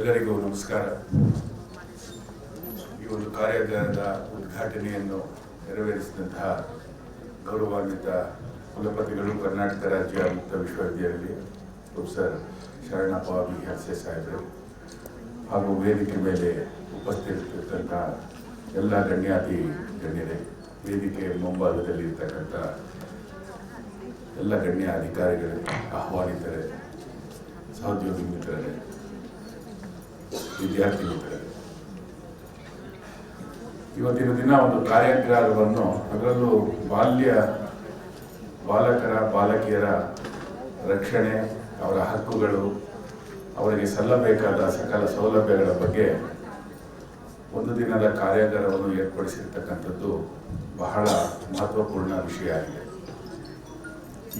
ಎಲ್ಲರಿಗೂ ನಮಸ್ಕಾರ. ಈ ಒಂದು ಕಾರ್ಯಾಗಾರದ ಉದ್ಘಾಟನೆಯನ್ನು ನೆರವೇರಿಸಿದಂತಹ ಗೌರವಾನ್ವಿತ ಕುಲಪತಿಗಳು ಕರ್ನಾಟಕ ರಾಜ್ಯ ಮುಕ್ತ ವಿಶ್ವವಿದ್ಯಾಲಯ ಪ್ರೊಫೆಸರ್ ಶರಣಪ್ಪ ಬಿ ಹರ್ಸೆ ಸಾಹೇಬರು ಹಾಗೂ ವೇದಿಕೆ ಮೇಲೆ ಉಪಸ್ಥಿತಿರ್ತಕ್ಕಂಥ ಎಲ್ಲ ಗಣ್ಯಾತಿ ಗಣ್ಯರೇ, ವೇದಿಕೆ ಮುಂಭಾಗದಲ್ಲಿ ಇರ್ತಕ್ಕಂಥ ಎಲ್ಲ ಗಣ್ಯ ಅಧಿಕಾರಿಗಳೇ, ಆಹ್ವಾನಿತರೇ, ಸಹೋದ್ಯೋಗಿ ಮಿತ್ರರೇ ವಿದ್ಯಾರ್ಥಿ ಇವತ್ತಿನ ದಿನ ಒಂದು ಕಾರ್ಯಾಗಾರವನ್ನು ಅದರಲ್ಲೂ ಬಾಲ್ಯ ಬಾಲಕರ, ಬಾಲಕಿಯರ ರಕ್ಷಣೆ, ಅವರ ಹಕ್ಕುಗಳು, ಅವರಿಗೆ ಸಲ್ಲಬೇಕಾದ ಸಕಲ ಸೌಲಭ್ಯಗಳ ಬಗ್ಗೆ ಒಂದು ದಿನದ ಕಾರ್ಯಾಗಾರವನ್ನು ಏರ್ಪಡಿಸಿರ್ತಕ್ಕಂಥದ್ದು ಬಹಳ ಮಹತ್ವಪೂರ್ಣ ವಿಷಯ ಆಗಿದೆ.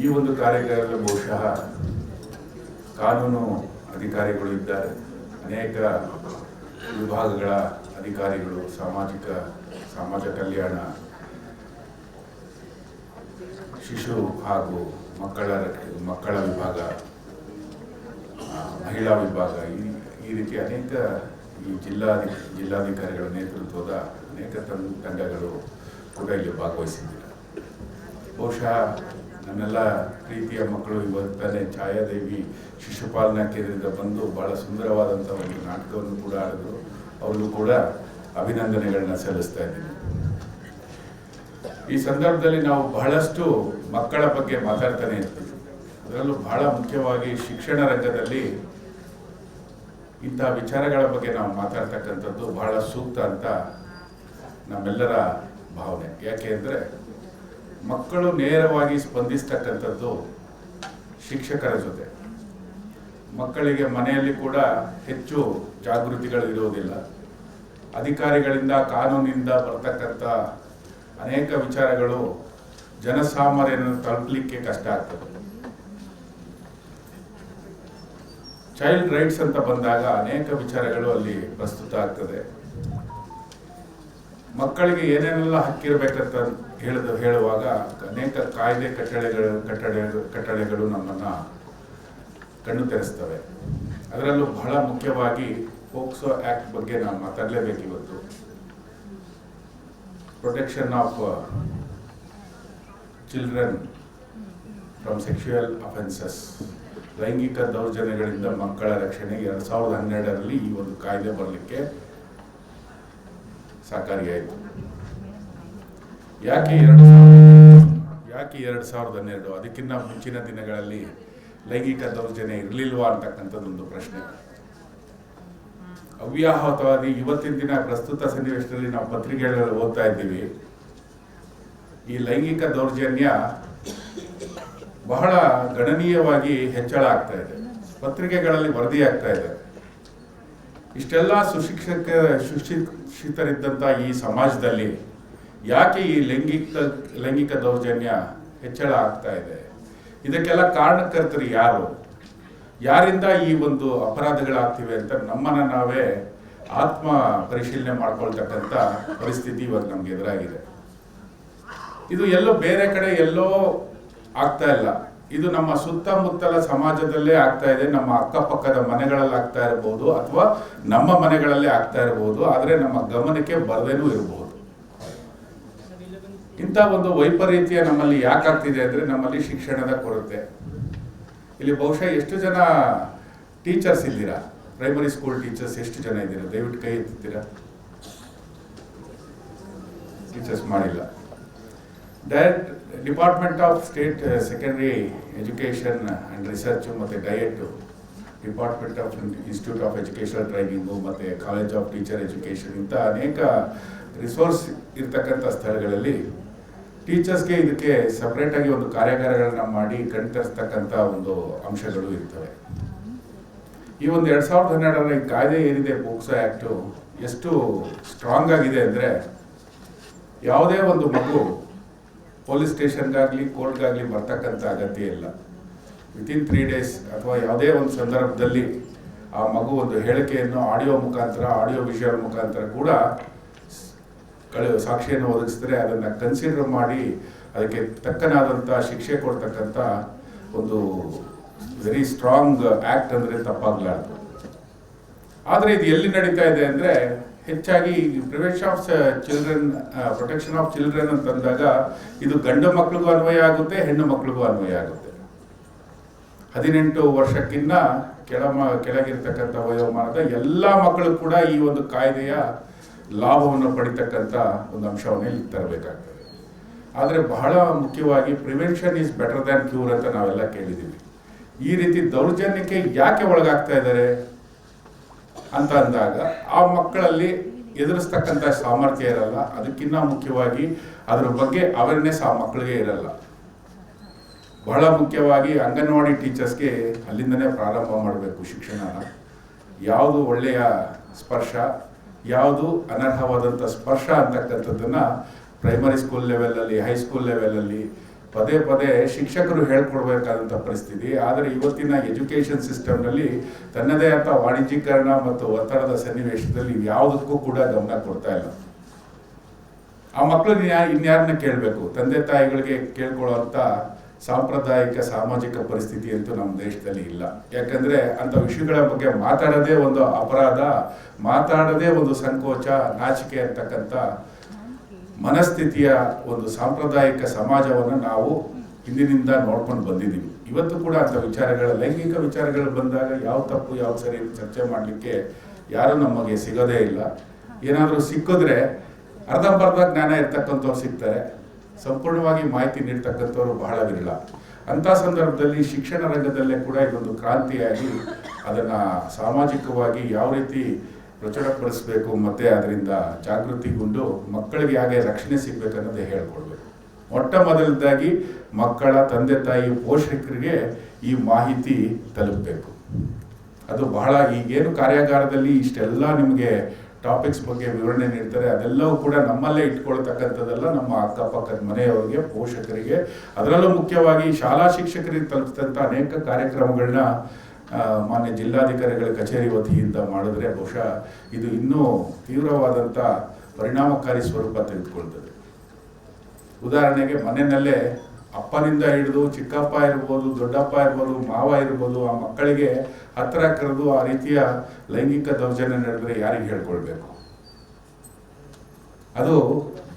ಈ ಒಂದು ಕಾರ್ಯಾಗಾರದಲ್ಲಿ ಬಹುಶಃ ಕಾನೂನು ಅಧಿಕಾರಿಗಳು ಇದ್ದಾರೆ. ಅನೇಕ ವಿಭಾಗಗಳ ಅಧಿಕಾರಿಗಳು, ಸಾಮಾಜಿಕ, ಸಮಾಜ ಕಲ್ಯಾಣ ಶಿಶು ಹಾಗೂ ಮಕ್ಕಳ ಮಕ್ಕಳ ವಿಭಾಗ ಮಹಿಳಾ ವಿಭಾಗ, ಈ ಈ ರೀತಿ ಅನೇಕ ಈ ಜಿಲ್ಲಾಧಿ, ಜಿಲ್ಲಾಧಿಕಾರಿಗಳ ನೇತೃತ್ವದ ಅನೇಕ ತಂಡಗಳು ಕೂಡ ಇಲ್ಲಿ ಭಾಗವಹಿಸಿದ್ದಾರೆ ಬಹುಶಃ ನನ್ನೆಲ್ಲ ಪ್ರೀತಿಯ ಮಕ್ಕಳು ಇವತ್ತಾನೆ ಛಾಯಾದೇವಿ ಶಿಶುಪಾಲನಾ ಕೇಂದ್ರದಿಂದ ಬಂದು ಭಾಳ ಸುಂದರವಾದಂಥ ಒಂದು ನಾಟಕವನ್ನು ಕೂಡ ಆಡಿದ್ರು. ಅವ್ರಿಗೂ ಕೂಡ ಅಭಿನಂದನೆಗಳನ್ನ ಸಲ್ಲಿಸ್ತಾ ಇದ್ದೀನಿ. ಈ ಸಂದರ್ಭದಲ್ಲಿ ನಾವು ಬಹಳಷ್ಟು ಮಕ್ಕಳ ಬಗ್ಗೆ ಮಾತಾಡ್ತಾನೆ ಇರ್ತೀವಿ. ಅದರಲ್ಲೂ ಬಹಳ ಮುಖ್ಯವಾಗಿ ಶಿಕ್ಷಣ ರಂಗದಲ್ಲಿ ಇಂತಹ ವಿಚಾರಗಳ ಬಗ್ಗೆ ನಾವು ಮಾತಾಡ್ತಕ್ಕಂಥದ್ದು ಬಹಳ ಸೂಕ್ತ ಅಂತ ನಮ್ಮೆಲ್ಲರ ಭಾವನೆ. ಯಾಕೆ ಅಂದರೆ ಮಕ್ಕಳು ನೇರವಾಗಿ ಸ್ಪಂದಿಸ್ತಕ್ಕಂಥದ್ದು ಶಿಕ್ಷಕರ ಜೊತೆ. ಮಕ್ಕಳಿಗೆ ಮನೆಯಲ್ಲಿ ಕೂಡ ಹೆಚ್ಚು ಜಾಗೃತಿಗಳು ಇರುವುದಿಲ್ಲ. ಅಧಿಕಾರಿಗಳಿಂದ ಕಾನೂನಿಂದ ಬರ್ತಕ್ಕಂಥ ಅನೇಕ ವಿಚಾರಗಳು ಜನಸಾಮಾನ್ಯರನ್ನು ತಲುಪಲಿಕ್ಕೆ ಕಷ್ಟ ಆಗ್ತದೆ. ಚೈಲ್ಡ್ ರೈಟ್ಸ್ ಅಂತ ಬಂದಾಗ ಅನೇಕ ವಿಚಾರಗಳು ಅಲ್ಲಿ ಪ್ರಸ್ತುತ ಆಗ್ತದೆ. ಮಕ್ಕಳಿಗೆ ಏನೇನೆಲ್ಲ ಹಕ್ಕಿರಬೇಕಂತ ಹೇಳಿದ ಹೇಳುವಾಗ ಅನೇಕ ಕಾಯ್ದೆ ಕಟ್ಟಳೆಗಳು ಕಟ್ಟಡ ಕಟ್ಟಳೆಗಳು ನಮ್ಮನ್ನು ಕಣ್ಣು ತೆರೆಸ್ತವೆ. ಅದರಲ್ಲೂ ಬಹಳ ಮುಖ್ಯವಾಗಿ ಪೋಕ್ಸೋ ಆ್ಯಕ್ಟ್ ಬಗ್ಗೆ ನಾನು ಮಾತಾಡಲೇಬೇಕು ಇವತ್ತು. Protection of children from sexual offences ಲೈಂಗಿಕ ದೌರ್ಜನ್ಯಗಳಿಂದ ಮಕ್ಕಳ ರಕ್ಷಣೆ ಎರಡು ಸಾವಿರದ ಹನ್ನೆರಡರಲ್ಲಿ ಈ ಒಂದು ಕಾಯ್ದೆ ಬರಲಿಕ್ಕೆ ಸಹಕಾರಿಯಾಯಿತು. ಯಾಕೆ ಎರಡು ಯಾಕೆ ಎರಡು ಸಾವಿರದ ಹನ್ನೆರಡು? ಅದಕ್ಕಿಂತ ಮುಂಚಿನ ದಿನಗಳಲ್ಲಿ ಲೈಂಗಿಕ ದೌರ್ಜನ್ಯ ಇರಲಿಲ್ವಾ ಅಂತಕ್ಕಂಥದ್ದೊಂದು ಪ್ರಶ್ನೆ. ಅವ್ಯಾಹತವಾಗಿ ಇವತ್ತಿನ ದಿನ ಪ್ರಸ್ತುತ ಸನ್ನಿವೇಶದಲ್ಲಿ ನಾವು ಪತ್ರಿಕೆಗಳಲ್ಲಿ ಓದ್ತಾ ಇದ್ದೀವಿ. ಈ ಲೈಂಗಿಕ ದೌರ್ಜನ್ಯ ಬಹಳ ಗಣನೀಯವಾಗಿ ಹೆಚ್ಚಳ ಆಗ್ತಾ ಇದೆ. ಪತ್ರಿಕೆಗಳಲ್ಲಿ ವರದಿ ಆಗ್ತಾ ಇದೆ. ಇಷ್ಟೆಲ್ಲ ಸುಶಿಕ್ಷಕ ಸುಶಿಕ್ಷಿತರಿದ್ದಂಥ ಈ ಸಮಾಜದಲ್ಲಿ ಯಾಕೆ ಈ ಲೈಂಗಿಕ ಲೈಂಗಿಕ ದೌರ್ಜನ್ಯ ಹೆಚ್ಚಳ ಆಗ್ತಾ ಇದೆ? ಇದಕ್ಕೆಲ್ಲ ಕಾರಣಕರ್ತರು ಯಾರು? ಯಾರಿಂದ ಈ ಒಂದು ಅಪರಾಧಗಳಾಗ್ತಿವೆ ಅಂತ ನಮ್ಮನ್ನು ನಾವೇ ಆತ್ಮ ಪರಿಶೀಲನೆ ಮಾಡ್ಕೊಳ್ತಕ್ಕಂಥ ಪರಿಸ್ಥಿತಿ ಇವತ್ತು ನಮ್ಗೆ ಎದುರಾಗಿದೆ. ಇದು ಎಲ್ಲೋ ಬೇರೆ ಕಡೆ ಎಲ್ಲೋ ಆಗ್ತಾ ಇಲ್ಲ. ಇದು ನಮ್ಮ ಸುತ್ತಮುತ್ತಲ ಸಮಾಜದಲ್ಲೇ ಆಗ್ತಾ ಇದೆ. ನಮ್ಮ ಅಕ್ಕಪಕ್ಕದ ಮನೆಗಳಲ್ಲಿ ಆಗ್ತಾ ಇರಬಹುದು ಅಥವಾ ನಮ್ಮ ಮನೆಗಳಲ್ಲೇ ಆಗ್ತಾ ಇರಬಹುದು ಆದರೆ ನಮ್ಮ ಗಮನಕ್ಕೆ ಬರದೇನೂ ಇರಬಹುದು ಇಂಥ ಒಂದು ವೈಪರೀತ್ಯ ನಮ್ಮಲ್ಲಿ ಯಾಕಾಗ್ತಿದೆ ಅಂದರೆ ನಮ್ಮಲ್ಲಿ ಶಿಕ್ಷಣದ ಕೊರತೆ. ಇಲ್ಲಿ ಬಹುಶಃ ಎಷ್ಟು ಜನ ಟೀಚರ್ಸ್ ಇದ್ದೀರಾ? ಪ್ರೈಮರಿ ಸ್ಕೂಲ್ ಟೀಚರ್ಸ್ ಎಷ್ಟು ಜನ ಇದ್ದೀರಾ? ದಯವಿಟ್ಟು ಕೈ ಎತ್ತುತ್ತೀರಾ? ಟೀಚರ್ಸ್ ಮಾಡಿಲ್ಲ. Direct department of state secondary education and research ಮತ್ತು DIET department of institute of educational training ಮತ್ತು ಕಾಲೇಜ್ ಆಫ್ ಟೀಚರ್ ಎಜುಕೇಷನ್ ಇಂಥ ಅನೇಕ ರಿಸೋರ್ಸ್ ಇರ್ತಕ್ಕಂಥ ಸ್ಥಳಗಳಲ್ಲಿ ಟೀಚರ್ಸ್ಗೆ ಇದಕ್ಕೆ ಸಪ್ರೇಟಾಗಿ ಒಂದು ಕಾರ್ಯಾಗಾರಗಳನ್ನ ಮಾಡಿ ಕಣ್ತರಿಸ್ತಕ್ಕಂಥ ಒಂದು ಅಂಶಗಳು ಇರ್ತವೆ. ಈ ಒಂದು ಎರಡು ಸಾವಿರದ ಹನ್ನೆರಡರ ಈ ಕಾಯ್ದೆ ಏನಿದೆ, ಪೋಕ್ಸೋ ಆ್ಯಕ್ಟು ಎಷ್ಟು ಸ್ಟ್ರಾಂಗ್ ಆಗಿದೆ ಅಂದರೆ ಯಾವುದೇ ಒಂದು ಮಗು ಪೊಲೀಸ್ ಸ್ಟೇಷನ್ಗಾಗಲಿ, ಕೋರ್ಟ್ಗಾಗಲಿ ಬರ್ತಕ್ಕಂಥ ಅಗತ್ಯ ಇಲ್ಲ. ವಿತಿನ್ ತ್ರೀ ಡೇಸ್ ಅಥವಾ ಯಾವುದೇ ಒಂದು ಸಂದರ್ಭದಲ್ಲಿ ಆ ಮಗು ಒಂದು ಹೇಳಿಕೆಯನ್ನು ಆಡಿಯೋ ಮುಖಾಂತರ, ಆಡಿಯೋ ವಿಷಯ ಮುಖಾಂತರ ಕೂಡ ಸಾಕ್ಷಿಯನ್ನು ಒದಗಿಸಿದ್ರೆ ಅದನ್ನು ಕನ್ಸಿಡರ್ ಮಾಡಿ ಅದಕ್ಕೆ ತಕ್ಕನಾದಂಥ ಶಿಕ್ಷೆ ಕೊಡ್ತಕ್ಕಂಥ ಒಂದು ವೆರಿ ಸ್ಟ್ರಾಂಗ್ ಆ್ಯಕ್ಟ್ ಅಂದರೆ ತಪ್ಪಾಗಲಾರ್ದು. ಆದರೆ ಇದು ಎಲ್ಲಿ ನಡೀತಾ ಇದೆ ಅಂದರೆ ಹೆಚ್ಚಾಗಿ prevention of children protection of children ಅಂತಂದಾಗ ಇದು ಗಂಡು ಮಕ್ಕಳಿಗೂ ಅನ್ವಯ ಆಗುತ್ತೆ, ಹೆಣ್ಣು ಮಕ್ಕಳಿಗೂ ಅನ್ವಯ ಆಗುತ್ತೆ. ಹದಿನೆಂಟು ವರ್ಷಕ್ಕಿಂತ ಕೆಳ ಮ- ಕೆಳಗಿರ್ತಕ್ಕಂಥ ವಯೋಮಾನದ ಎಲ್ಲ ಮಕ್ಕಳು ಕೂಡ ಈ ಒಂದು ಕಾಯ್ದೆಯ ಲಾಭವನ್ನು ಪಡಿತಕ್ಕಂಥ ಒಂದು ಅಂಶವನ್ನು ಇಲ್ಲಿ ತರಬೇಕಾಗ್ತದೆ. ಆದರೆ ಬಹಳ ಮುಖ್ಯವಾಗಿ prevention is better than cure ಅಂತ ನಾವೆಲ್ಲ ಕೇಳಿದ್ದೀವಿ. ಈ ರೀತಿ ದೌರ್ಜನ್ಯಕ್ಕೆ ಯಾಕೆ ಒಳಗಾಗ್ತಾ ಇದ್ದಾರೆ? ಅಂತ ಅಂದಾಗ ಆ ಮಕ್ಕಳಲ್ಲಿ ಎದುರಿಸ್ತಕ್ಕಂಥ ಸಾಮರ್ಥ್ಯ ಇರಲ್ಲ. ಅದಕ್ಕಿಂತ ಮುಖ್ಯವಾಗಿ ಅದರ ಬಗ್ಗೆ ಅವೇರ್ನೆಸ್ ಆ ಮಕ್ಕಳಿಗೆ ಇರಲ್ಲ. ಬಹಳ ಮುಖ್ಯವಾಗಿ ಅಂಗನವಾಡಿ ಟೀಚರ್ಸ್ಗೆ ಅಲ್ಲಿಂದನೇ ಪ್ರಾರಂಭ ಮಾಡಬೇಕು ಶಿಕ್ಷಣನ. ಯಾವುದು ಒಳ್ಳೆಯ ಸ್ಪರ್ಶ? ಯಾವುದು ಅನರ್ಹವಾದಂಥ ಸ್ಪರ್ಶ ಅಂತಕ್ಕಂಥದ್ದನ್ನು ಪ್ರೈಮರಿ ಸ್ಕೂಲ್ ಲೆವೆಲಲ್ಲಿ ಹೈಸ್ಕೂಲ್ ಲೆವೆಲಲ್ಲಿ ಪದೇ ಪದೇ ಶಿಕ್ಷಕರು ಹೇಳ್ಕೊಡ್ಬೇಕಾದಂಥ ಪರಿಸ್ಥಿತಿ. ಆದರೆ ಇವತ್ತಿನ ಎಜುಕೇಷನ್ ಸಿಸ್ಟಮ್ನಲ್ಲಿ ತನ್ನದೇ ಆದ ವಾಣಿಜ್ಯೀಕರಣ ಮತ್ತು ಒತ್ತಡದ ಸನ್ನಿವೇಶದಲ್ಲಿ ಯಾವುದಕ್ಕೂ ಕೂಡ ಗಮನ ಕೊಡ್ತಾ ಇಲ್ಲ. ಆ ಮಕ್ಕಳು ಇನ್ಯಾರನ್ನ ಕೇಳಬೇಕು? ತಂದೆ ತಾಯಿಗಳಿಗೆ ಕೇಳ್ಕೊಳ್ಳುವಂಥ ಸಾಂಪ್ರದಾಯಿಕ ಸಾಮಾಜಿಕ ಪರಿಸ್ಥಿತಿ ಅಂತೂ ನಮ್ಮ ದೇಶದಲ್ಲಿ ಇಲ್ಲ. ಯಾಕಂದ್ರೆ ಅಂತ ವಿಷಯಗಳ ಬಗ್ಗೆ ಮಾತಾಡೋದೇ ಒಂದು ಅಪರಾಧ, ಮಾತಾಡೋದೇ ಒಂದು ಸಂಕೋಚ, ನಾಚಿಕೆ ಅಂತಕ್ಕಂಥ ಮನಸ್ಥಿತಿಯ ಒಂದು ಸಾಂಪ್ರದಾಯಿಕ ಸಮಾಜವನ್ನು ನಾವು ಹಿಂದಿನಿಂದ ನೋಡ್ಕೊಂಡು ಬಂದಿದ್ದೀವಿ. ಇವತ್ತು ಕೂಡ ಅಂತ ವಿಚಾರಗಳ, ಲೈಂಗಿಕ ವಿಚಾರಗಳು ಬಂದಾಗ ಯಾವ ತಪ್ಪು, ಯಾವ ಸರಿ ಚರ್ಚೆ ಮಾಡಲಿಕ್ಕೆ ಯಾರು ನಮಗೆ ಸಿಗೋದೇ ಇಲ್ಲ. ಏನಾದರೂ ಸಿಕ್ಕಿದ್ರೆ ಅರ್ಧಂಬರ್ಧ ಜ್ಞಾನ ಇರ್ತಕ್ಕಂಥವ್ರು ಸಿಗ್ತಾರೆ. ಸಂಪೂರ್ಣವಾಗಿ ಮಾಹಿತಿ ನೀಡ್ತಕ್ಕಂಥವ್ರು ಬಹಳ ವಿರಳ ಅಂಥ ಸಂದರ್ಭದಲ್ಲಿ ಶಿಕ್ಷಣ ರಂಗದಲ್ಲೇ ಕೂಡ ಇದೊಂದು ಕ್ರಾಂತಿಯಾಗಿ ಅದನ್ನು ಸಾಮಾಜಿಕವಾಗಿ ಯಾವ ರೀತಿ ಪ್ರಚುರಪಡಿಸಬೇಕು ಮತ್ತೆ ಅದರಿಂದ ಜಾಗೃತಿಗೊಂಡು ಮಕ್ಕಳಿಗೆ ಹಾಗೆ ರಕ್ಷಣೆ ಸಿಗ್ಬೇಕನ್ನೋದೇ ಹೇಳ್ಕೊಡ್ಬೇಕು. ಮೊಟ್ಟ ಮೊದಲದಾಗಿ ಮಕ್ಕಳ ತಂದೆ ತಾಯಿ ಪೋಷಕರಿಗೆ ಈ ಮಾಹಿತಿ ತಲುಪಬೇಕು. ಅದು ಬಹಳ ಈಗೇನು ಕಾರ್ಯಾಗಾರದಲ್ಲಿ ಇಷ್ಟೆಲ್ಲ ನಿಮಗೆ ಟಾಪಿಕ್ಸ್ ಬಗ್ಗೆ ವಿವರಣೆ ನೀಡ್ತಾರೆ, ಅದೆಲ್ಲವೂ ಕೂಡ ನಮ್ಮಲ್ಲೇ ಇಟ್ಕೊಳ್ತಕ್ಕಂಥದ್ದೆಲ್ಲ ನಮ್ಮ ಅಕ್ಕಪಕ್ಕದ ಮನೆಯವರಿಗೆ, ಪೋಷಕರಿಗೆ. ಅದರಲ್ಲೂ ಮುಖ್ಯವಾಗಿ ಶಾಲಾ ಶಿಕ್ಷಕರಿಗೆ ತಲುಪಿದಂಥ ಅನೇಕ ಕಾರ್ಯಕ್ರಮಗಳನ್ನ ಮಾನ್ಯ ಜಿಲ್ಲಾಧಿಕಾರಿಗಳ ಕಚೇರಿ ವತಿಯಿಂದ ಮಾಡಿದ್ರೆ ಬಹುಶಃ ಇದು ಇನ್ನೂ ತೀವ್ರವಾದಂಥ ಪರಿಣಾಮಕಾರಿ ಸ್ವರೂಪ ತೆಗೆದುಕೊಳ್ತದೆ. ಉದಾಹರಣೆಗೆ ಮನೆಯಲ್ಲೇ ಅಪ್ಪನಿಂದ ಹಿಡಿದು ಚಿಕ್ಕಪ್ಪ ಇರ್ಬೋದು, ದೊಡ್ಡಪ್ಪ ಇರ್ಬೋದು, ಮಾವ ಇರ್ಬೋದು, ಆ ಮಕ್ಕಳಿಗೆ ಹತ್ತಿರ ಕರೆದು ಆ ರೀತಿಯ ಲೈಂಗಿಕ ದೌರ್ಜನ್ಯ ನಡೆದರೆ ಯಾರಿಗೆ ಹೇಳ್ಕೊಳ್ಬೇಕು? ಅದು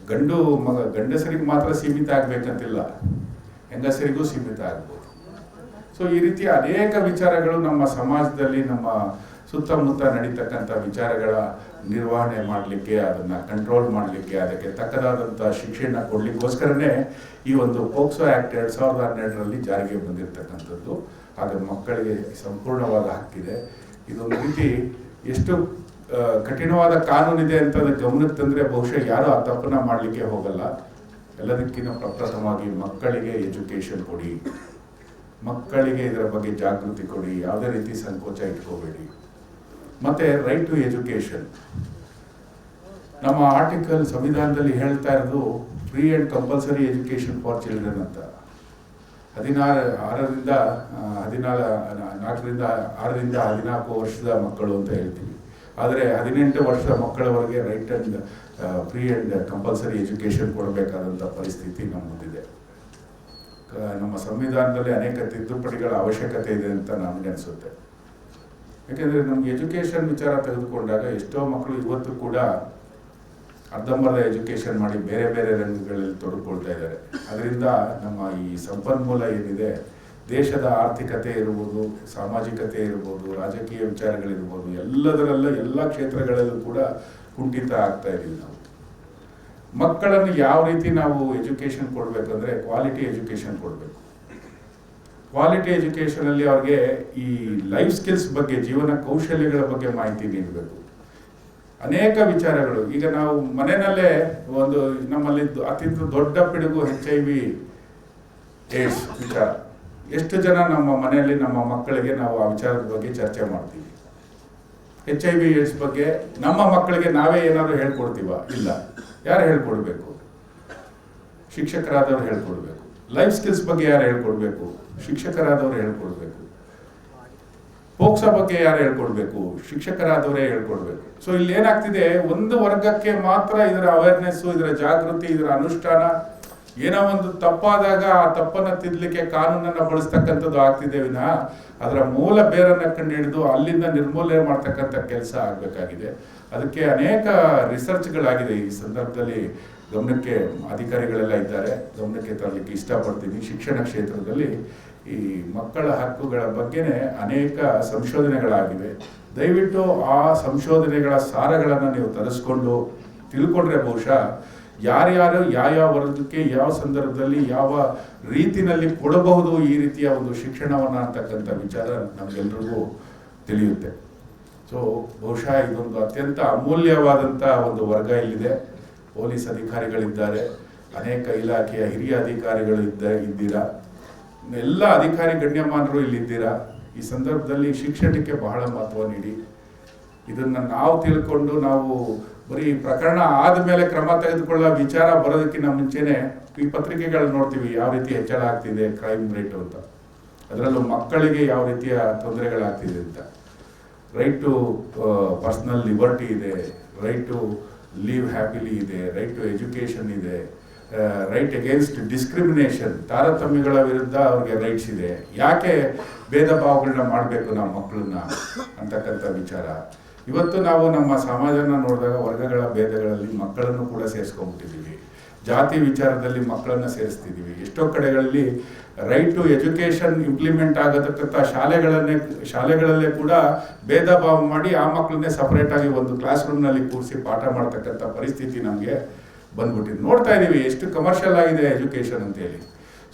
ಗಂಡು ಮಗ, ಗಂಡಸರಿಗೆ ಮಾತ್ರ ಸೀಮಿತ ಆಗ್ಬೇಕಂತಿಲ್ಲ. ಹೆಂಗಸರಿಗೂ ಸೀಮಿತ ಆಗ್ಬೋದು. ಸೊ ಈ ರೀತಿಯ ಅನೇಕ ವಿಚಾರಗಳು ನಮ್ಮ ಸಮಾಜದಲ್ಲಿ, ನಮ್ಮ ಸುತ್ತಮುತ್ತ ನಡೀತಕ್ಕಂಥ ವಿಚಾರಗಳ ನಿರ್ವಹಣೆ ಮಾಡಲಿಕ್ಕೆ, ಅದನ್ನು ಕಂಟ್ರೋಲ್ ಮಾಡಲಿಕ್ಕೆ, ಅದಕ್ಕೆ ತಕ್ಕದಾದಂಥ ಶಿಕ್ಷಣ ಕೊಡಲಿಕ್ಕೋಸ್ಕರನೇ ಈ ಒಂದು ಪೋಕ್ಸೋ ಆ್ಯಕ್ಟ್ ಎರಡು ಸಾವಿರದ ಹನ್ನೆರಡರಲ್ಲಿ ಜಾರಿಗೆ ಬಂದಿರತಕ್ಕಂಥದ್ದು. ಅದು ಮಕ್ಕಳಿಗೆ ಸಂಪೂರ್ಣವಾದ ಹಕ್ಕಿದೆ. ಇದೊಂದು ರೀತಿ ಎಷ್ಟು ಕಠಿಣವಾದ ಕಾನೂನಿದೆ ಅಂತ ಗಮನಕ್ಕೆ ತಂದರೆ ಬಹುಶಃ ಯಾರು ಆ ತಪ್ಪನ್ನ ಮಾಡಲಿಕ್ಕೆ ಹೋಗಲ್ಲ. ಎಲ್ಲದಕ್ಕಿಂತ ಪ್ರಪ್ರಥಮವಾಗಿ ಮಕ್ಕಳಿಗೆ ಎಜುಕೇಷನ್ ಕೊಡಿ. ಮಕ್ಕಳಿಗೆ ಇದರ ಬಗ್ಗೆ ಜಾಗೃತಿ ಕೊಡಿ. ಯಾವುದೇ ರೀತಿ ಸಂಕೋಚ ಇಟ್ಕೋಬೇಡಿ. ಮತ್ತೆ ರೈಟ್ ಟು ಎಜುಕೇಷನ್ ನಮ್ಮ ಆರ್ಟಿಕಲ್ ಸಂವಿಧಾನದಲ್ಲಿ ಹೇಳ್ತಾ ಇರೋದು free and compulsory education for children ಅಂತ. ಹದಿನಾರು, ಆರರಿಂದ ಹದಿನಾಲ್, ನಾಲ್ಕರಿಂದ, ಆರರಿಂದ ಹದಿನಾಲ್ಕು ವರ್ಷದ ಮಕ್ಕಳು ಅಂತ ಹೇಳ್ತೀವಿ. ಆದರೆ ಹದಿನೆಂಟು ವರ್ಷದ ಮಕ್ಕಳವರೆಗೆ right and free and compulsory education ಕೊಡಬೇಕಾದಂಥ ಪರಿಸ್ಥಿತಿ ನಮ್ಮ ನಮ್ಮ ಸಂವಿಧಾನದಲ್ಲಿ ಅನೇಕ ತಿದ್ದುಪಡಿಗಳ ಅವಶ್ಯಕತೆ ಇದೆ ಅಂತ ನಮಗೆ ಅನಿಸುತ್ತೆ. ಯಾಕೆಂದರೆ ನಮ್ಗೆ ಎಜುಕೇಷನ್ ವಿಚಾರ ತೆಗೆದುಕೊಂಡಾಗ ಎಷ್ಟೋ ಮಕ್ಕಳು ಇವತ್ತು ಕೂಡ ಅರ್ಧಂಬರ್ಧ ಎಜುಕೇಷನ್ ಮಾಡಿ ಬೇರೆ ಬೇರೆ ರಂಗಗಳಲ್ಲಿ ತೊಡಗಿಕೊಳ್ತಾ ಇದ್ದಾರೆ. ಅದರಿಂದ ನಮ್ಮ ಈ ಸಂಪನ್ಮೂಲ ಏನಿದೆ, ದೇಶದ ಆರ್ಥಿಕತೆ ಇರ್ಬೋದು, ಸಾಮಾಜಿಕತೆ ಇರ್ಬೋದು, ರಾಜಕೀಯ ವಿಚಾರಗಳಿರ್ಬೋದು, ಎಲ್ಲದರಲ್ಲೂ ಎಲ್ಲ ಕ್ಷೇತ್ರಗಳಲ್ಲೂ ಕೂಡ ಕುಂಠಿತ ಆಗ್ತಾ ಇದೀವಿ ನಾವು. ಮಕ್ಕಳನ್ನು ಯಾವ ರೀತಿ ನಾವು ಎಜುಕೇಷನ್ ಕೊಡಬೇಕಂದ್ರೆ ಕ್ವಾಲಿಟಿ ಎಜುಕೇಷನ್ ಕೊಡಬೇಕು. ಕ್ವಾಲಿಟಿ ಎಜುಕೇಷನಲ್ಲಿ ಅವ್ರಿಗೆ ಈ ಲೈಫ್ ಸ್ಕಿಲ್ಸ್ ಬಗ್ಗೆ, ಜೀವನ ಕೌಶಲ್ಯಗಳ ಬಗ್ಗೆ ಮಾಹಿತಿ ನೀಡಬೇಕು. ಅನೇಕ ವಿಚಾರಗಳು. ಈಗ ನಾವು ಮನೆಯಲ್ಲೇ ಒಂದು ನಮ್ಮಲ್ಲಿ ಅತಿ ದೊಡ್ಡ ಪಿಡುಗು ಹೆಚ್ ಐ ವಿ ಏಡ್ಸ್ ವಿಚಾರ. ಎಷ್ಟು ಜನ ನಮ್ಮ ಮನೆಯಲ್ಲಿ ನಮ್ಮ ಮಕ್ಕಳಿಗೆ ನಾವು ಆ ವಿಚಾರದ ಬಗ್ಗೆ ಚರ್ಚೆ ಮಾಡ್ತೀವಿ. ಎಚ್ ಐ ವಿ ಏಡ್ಸ್ ಬಗ್ಗೆ ನಮ್ಮ ಮಕ್ಕಳಿಗೆ ನಾವೇ ಏನಾದ್ರು ಹೇಳ್ಕೊಡ್ತೀವ? ಇಲ್ಲ. ಯಾರು ಹೇಳ್ಕೊಡ್ಬೇಕು? ಶಿಕ್ಷಕರಾದವ್ರು ಹೇಳ್ಕೊಡ್ಬೇಕು. ಲೈಫ್ ಸ್ಕಿಲ್ಸ್ ಬಗ್ಗೆ ಯಾರು ಹೇಳ್ಕೊಡ್ಬೇಕು? ಶಿಕ್ಷಕರಾದವರು ಹೇಳ್ಕೊಡ್ಬೇಕು. ಪೋಕ್ಸೋ ಬಗ್ಗೆ ಯಾರು ಹೇಳ್ಕೊಡ್ಬೇಕು? ಶಿಕ್ಷಕರಾದವರೇ ಹೇಳ್ಕೊಡ್ಬೇಕು. ಸೊ ಇಲ್ಲಿ ಏನಾಗ್ತಿದೆ? ಒಂದು ವರ್ಗಕ್ಕೆ ಮಾತ್ರ ಇದರ ಅವೇರ್ನೆಸ್ ಇದರ ಜಾಗೃತಿ, ಇದರ ಅನುಷ್ಠಾನ ಏನೋ ಒಂದು ತಪ್ಪಾದಾಗ ಆ ತಪ್ಪನ್ನ ತಿದ್ದಲಿಕ್ಕೆ ಕಾನೂನನ್ನ ಬಳಸ್ತಕ್ಕಂಥದ್ದು ಆಗ್ತಿದೆ ವಿನಃ ಅದರ ಮೂಲ ಬೇರನ್ನ ಕಂಡು ಹಿಡಿದು ಅಲ್ಲಿಂದ ನಿರ್ಮೂಲನೆ ಮಾಡ್ತಕ್ಕಂಥ ಕೆಲಸ ಆಗಬೇಕಾಗಿದೆ. ಅದಕ್ಕೆ ಅನೇಕ ರಿಸರ್ಚ್ಗಳಾಗಿದೆ ಈ ಸಂದರ್ಭದಲ್ಲಿ. ಗಮನಕ್ಕೆ ಅಧಿಕಾರಿಗಳೆಲ್ಲ ಇದ್ದಾರೆ. ಗಮನಕ್ಕೆ ತರಲಿಕ್ಕೆ ಇಷ್ಟಪಡ್ತೀನಿ. ಶಿಕ್ಷಣ ಕ್ಷೇತ್ರದಲ್ಲಿ ಈ ಮಕ್ಕಳ ಹಕ್ಕುಗಳ ಬಗ್ಗೆನೇ ಅನೇಕ ಸಂಶೋಧನೆಗಳಾಗಿವೆ. ದಯವಿಟ್ಟು ಆ ಸಂಶೋಧನೆಗಳ ಸಾರಗಳನ್ನು ನೀವು ತರಿಸ್ಕೊಂಡು ತಿಳ್ಕೊಂಡ್ರೆ ಬಹುಶಃ ಯಾರ್ಯಾರು ಯಾವ್ಯಾವ ವರ್ಗಕ್ಕೆ ಯಾವ ಸಂದರ್ಭದಲ್ಲಿ ಯಾವ ರೀತಿಯಲ್ಲಿ ಕೊಡಬಹುದು ಈ ರೀತಿಯ ಒಂದು ಶಿಕ್ಷಣವನ್ನು ಅಂತಕ್ಕಂಥ ವಿಚಾರ ನಮಗೆಲ್ರಿಗೂ ತಿಳಿಯುತ್ತೆ. ಸೊ ಬಹುಶಃ ಇದೊಂದು ಅತ್ಯಂತ ಅಮೂಲ್ಯವಾದಂಥ ಒಂದು ವರ್ಗ ಇಲ್ಲಿದೆ. ಪೊಲೀಸ್ ಅಧಿಕಾರಿಗಳಿದ್ದಾರೆ. ಅನೇಕ ಇಲಾಖೆಯ ಹಿರಿಯ ಅಧಿಕಾರಿಗಳು ಇದ್ದ ಇದ್ದೀರಾ? ಎಲ್ಲ ಅಧಿಕಾರಿ ಗಣ್ಯಮಾನರು ಇಲ್ಲಿದ್ದೀರಾ? ಈ ಸಂದರ್ಭದಲ್ಲಿ ಶಿಕ್ಷಣಕ್ಕೆ ಬಹಳ ಮಹತ್ವ ನೀಡಿ. ಇದನ್ನು ನಾವು ತಿಳ್ಕೊಂಡು ನಾವು ಬರೀ ಪ್ರಕರಣ ಆದ ಮೇಲೆ ಕ್ರಮ ತೆಗೆದುಕೊಳ್ಳೋ ವಿಚಾರ ಬರೋದಕ್ಕಿಂತ ಮುಂಚೆನೆ ಈ ಪತ್ರಿಕೆಗಳು ನೋಡ್ತೀವಿ, ಯಾವ ರೀತಿ ಹೆಚ್ಚಳ ಆಗ್ತಿದೆ, ಕ್ರೈಮ್ ರೇಟ್ ಅಂತ. ಅದರಲ್ಲೂ ಮಕ್ಕಳಿಗೆ ಯಾವ ರೀತಿಯ ತೊಂದರೆಗಳಾಗ್ತಿದೆ ಅಂತ. ರೈಟ್ ಟು ಪರ್ಸ್ನಲ್ ಲಿಬರ್ಟಿ ಇದೆ. ರೈಟ್ ಟು ಲೀವ್ ಹ್ಯಾಪಿಲಿ ಇದೆ ರೈಟ್ ಟು ಎಜುಕೇಷನ್ ಇದೆ ರೈಟ್ ಅಗೇನ್ಸ್ಟ್ ಡಿಸ್ಕ್ರಿಮಿನೇಷನ್ ತಾರತಮ್ಯಗಳ ವಿರುದ್ಧ ಅವ್ರಿಗೆ ರೈಟ್ಸ್ ಇದೆ. ಯಾಕೆ ಭೇದ ಭಾವಗಳನ್ನ ಮಾಡಬೇಕು ನಮ್ಮ ಮಕ್ಕಳನ್ನ ಅಂತಕ್ಕಂಥ ವಿಚಾರ. ಇವತ್ತು ನಾವು ನಮ್ಮ ಸಮಾಜನ ನೋಡಿದಾಗ ವರ್ಗಗಳ ಭೇದಗಳಲ್ಲಿ ಮಕ್ಕಳನ್ನು ಕೂಡ ಸೇರಿಸ್ಕೊಂಡ್ಬಿಟ್ಟಿದ್ದೀವಿ. ಜಾತಿ ವಿಚಾರದಲ್ಲಿ ಮಕ್ಕಳನ್ನ ಸೇರಿಸ್ತಿದ್ದೀವಿ. ಎಷ್ಟೋ ಕಡೆಗಳಲ್ಲಿ ರೈಟ್ ಟು ಎಜುಕೇಷನ್ ಇಂಪ್ಲಿಮೆಂಟ್ ಆಗತಕ್ಕಂಥ ಶಾಲೆಗಳನ್ನೇ, ಶಾಲೆಗಳಲ್ಲೇ ಕೂಡ ಭೇದ ಭಾವ ಮಾಡಿ ಆ ಮಕ್ಕಳನ್ನೇ ಸಪ್ರೇಟಾಗಿ ಒಂದು ಕ್ಲಾಸ್ ರೂಮ್ನಲ್ಲಿ ಕೂರಿಸಿ ಪಾಠ ಮಾಡ್ತಕ್ಕಂಥ ಪರಿಸ್ಥಿತಿ ನಮಗೆ ಬಂದ್ಬಿಟ್ಟಿದೆ. ನೋಡ್ತಾ ಇದ್ದೀವಿ, ಎಷ್ಟು ಕಮರ್ಷಿಯಲ್ ಆಗಿದೆ ಎಜುಕೇಷನ್ ಅಂತೇಳಿ.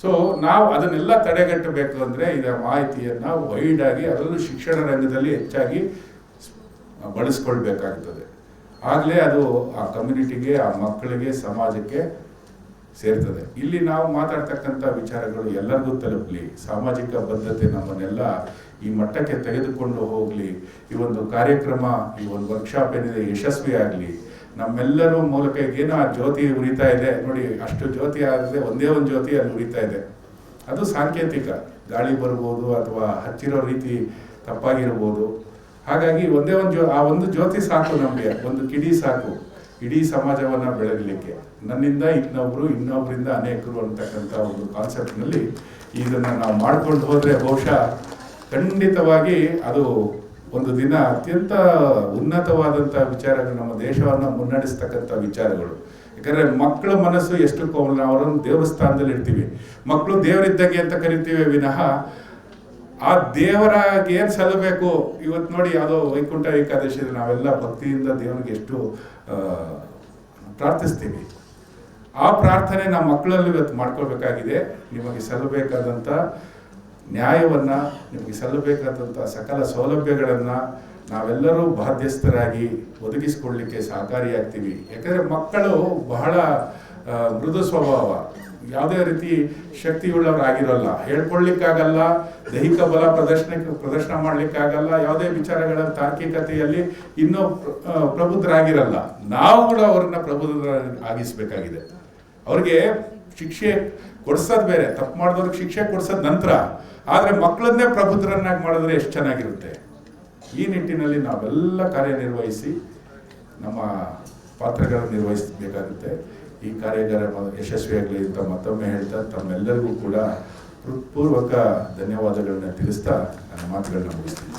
ಸೊ ನಾವು ಅದನ್ನೆಲ್ಲ ತಡೆಗಟ್ಟಬೇಕು ಅಂದರೆ ಇದರ ಮಾಹಿತಿಯನ್ನು ವೈಡ್ ಆಗಿ ಅದರಲ್ಲೂ ಶಿಕ್ಷಣ ರಂಗದಲ್ಲಿ ಹೆಚ್ಚಾಗಿ ಬಳಸ್ಕೊಳ್ಬೇಕಾಗ್ತದೆ. ಆಗಲೇ ಅದು ಆ ಕಮ್ಯುನಿಟಿಗೆ ಆ ಮಕ್ಕಳಿಗೆ, ಸಮಾಜಕ್ಕೆ ಸೇರ್ತದೆ. ಇಲ್ಲಿ ನಾವು ಮಾತಾಡ್ತಕ್ಕಂಥ ವಿಚಾರಗಳು ಎಲ್ಲರಿಗೂ ತಲುಪಲಿ. ಸಾಮಾಜಿಕ ಬದ್ಧತೆ ನಮ್ಮನ್ನೆಲ್ಲ ಈ ಮಟ್ಟಕ್ಕೆ ತೆಗೆದುಕೊಂಡು ಹೋಗಲಿ. ಈ ಒಂದು ಕಾರ್ಯಕ್ರಮ, ಈ ಒಂದು ವರ್ಕ್ಶಾಪ್ ಏನಿದೆ ಯಶಸ್ವಿ ಆಗಲಿ. ನಮ್ಮೆಲ್ಲರೂ ಮೂಲಕ ಏನೋ ಆ ಜ್ಯೋತಿ ಉರಿತಾ ಇದೆ. ನೋಡಿ, ಅಷ್ಟು ಜ್ಯೋತಿ ಆಗದೆ ಒಂದೇ ಒಂದು ಜ್ಯೋತಿ ಅಲ್ಲಿ ಉರಿತಾ ಇದೆ. ಅದು ಸಾಂಕೇತಿಕ. ಗಾಳಿ ಬರ್ಬೋದು ಅಥವಾ ಹಚ್ಚಿರೋ ರೀತಿ ತಪ್ಪಾಗಿರ್ಬೋದು. ಹಾಗಾಗಿ ಒಂದೇ ಒಂದು ಜ್ಯೋ ಆ ಒಂದು ಜ್ಯೋತಿ ಸಾಕು ನಮಗೆ, ಒಂದು ಕಿಡಿ ಸಾಕು. ಇಡೀ ಸಮಾಜವನ್ನು ಬೆಳಗಲಿಕ್ಕೆ. ನನ್ನಿಂದ ಇನ್ನೊಬ್ರು ಇನ್ನೊಬ್ಬರಿಂದ ಅನೇಕರು ಅಂತಕ್ಕಂಥ ಒಂದು ಕಾನ್ಸೆಪ್ಟ್ನಲ್ಲಿ ಇದನ್ನು ನಾವು ಮಾಡ್ಕೊಂಡು ಹೋದರೆ ಬಹುಶಃ ಖಂಡಿತವಾಗಿ ಅದು ಒಂದು ದಿನ ಅತ್ಯಂತ ಉನ್ನತವಾದಂಥ ವಿಚಾರಗಳು ನಮ್ಮ ದೇಶವನ್ನು ಮುನ್ನಡೆಸ್ತಕ್ಕಂಥ ವಿಚಾರಗಳು. ಯಾಕಂದರೆ ಮಕ್ಕಳ ಮನಸ್ಸು ಎಷ್ಟು ಕೋಮಲ ಅವರನ್ನು ದೇವಸ್ಥಾನದಲ್ಲಿ ಇರ್ತೀವಿ ಮಕ್ಕಳು ದೇವರಿದ್ದಂಗೆ ಅಂತ ಕರಿತೀವಿ ವಿನಃ ಆ ದೇವರಾಗಿ ಏನ್ ಸಲ್ಲಬೇಕು? ಇವತ್ತು ನೋಡಿ ಯಾವುದೋ ವೈಕುಂಠ ಏಕಾದಶಿ ನಾವೆಲ್ಲ ಭಕ್ತಿಯಿಂದ ದೇವರಿಗೆ ಎಷ್ಟು ಪ್ರಾರ್ಥಿಸ್ತೀವಿ. ಆ ಪ್ರಾರ್ಥನೆ ನಮ್ಮ ಮಕ್ಕಳಲ್ಲಿ ಇವತ್ತು ಮಾಡ್ಕೋಬೇಕಾಗಿದೆ ನಿಮಗೆ ಸಲ್ಲಬೇಕಾದಂಥ ನ್ಯಾಯವನ್ನು, ನಿಮಗೆ ಸಲ್ಲಬೇಕಾದಂಥ ಸಕಲ ಸೌಲಭ್ಯಗಳನ್ನ ನಾವೆಲ್ಲರೂ ಬಾಧ್ಯಸ್ಥರಾಗಿ ಒದಗಿಸ್ಕೊಳ್ಳಿಕ್ಕೆ ಸಹಕಾರಿಯಾಗ್ತೀವಿ. ಯಾಕಂದರೆ ಮಕ್ಕಳು ಬಹಳ ಮೃದು ಸ್ವಭಾವ. ಯಾವುದೇ ರೀತಿ ಶಕ್ತಿಯುಳ್ಳವರಾಗಿರಲ್ಲ. ಹೇಳ್ಕೊಳ್ಳಿಕ್ಕಾಗಲ್ಲ, ದೈಹಿಕ ಬಲ ಪ್ರದರ್ಶನ ಪ್ರದರ್ಶನ ಮಾಡಲಿಕ್ಕಾಗಲ್ಲ, ಯಾವುದೇ ವಿಚಾರಗಳ ತಾರ್ಕಿಕತೆಯಲ್ಲಿ ಇನ್ನೂ ಪ್ರ- ಪ್ರಬುದ್ಧರಾಗಿರಲ್ಲ. ನಾವು ಕೂಡ ಅವ್ರನ್ನ ಪ್ರಬುದ್ಧ ಆಗಿಸ್ಬೇಕಾಗಿದೆ ಅವ್ರಿಗೆ ಶಿಕ್ಷೆ ಕೊಡ್ಸೋದು ಬೇರೆ. ತಪ್ಪು ಮಾಡಿದವ್ರಿಗೆ ಶಿಕ್ಷೆ ಕೊಡ್ಸೋದು ನಂತರ. ಆದರೆ ಮಕ್ಕಳನ್ನೇ ಪ್ರಬುದ್ಧರನ್ನಾಗಿ ಮಾಡಿದ್ರೆ ಎಷ್ಟು ಚೆನ್ನಾಗಿರುತ್ತೆ? ಈ ನಿಟ್ಟಿನಲ್ಲಿ ನಾವೆಲ್ಲ ಕಾರ್ಯನಿರ್ವಹಿಸಿ ನಮ್ಮ ಪಾತ್ರಗಳನ್ನು ನಿರ್ವಹಿಸಬೇಕಾಗುತ್ತೆ. ಈ ಕಾರ್ಯಾಗಾರ ಮ- ಯಶಸ್ವಿಯಾಗಲಿ ಅಂತ ಮತ್ತೊಮ್ಮೆ ಹೇಳ್ತಾ ತಮ್ಮೆಲ್ಲರಿಗೂ ಕೂಡ ಹೃತ್ಪೂರ್ವಕ ಧನ್ಯವಾದಗಳನ್ನ ತಿಳಿಸ್ತಾ ನನ್ನ ಮಾತುಗಳನ್ನ ಮುಗಿಸ್ತೀನಿ.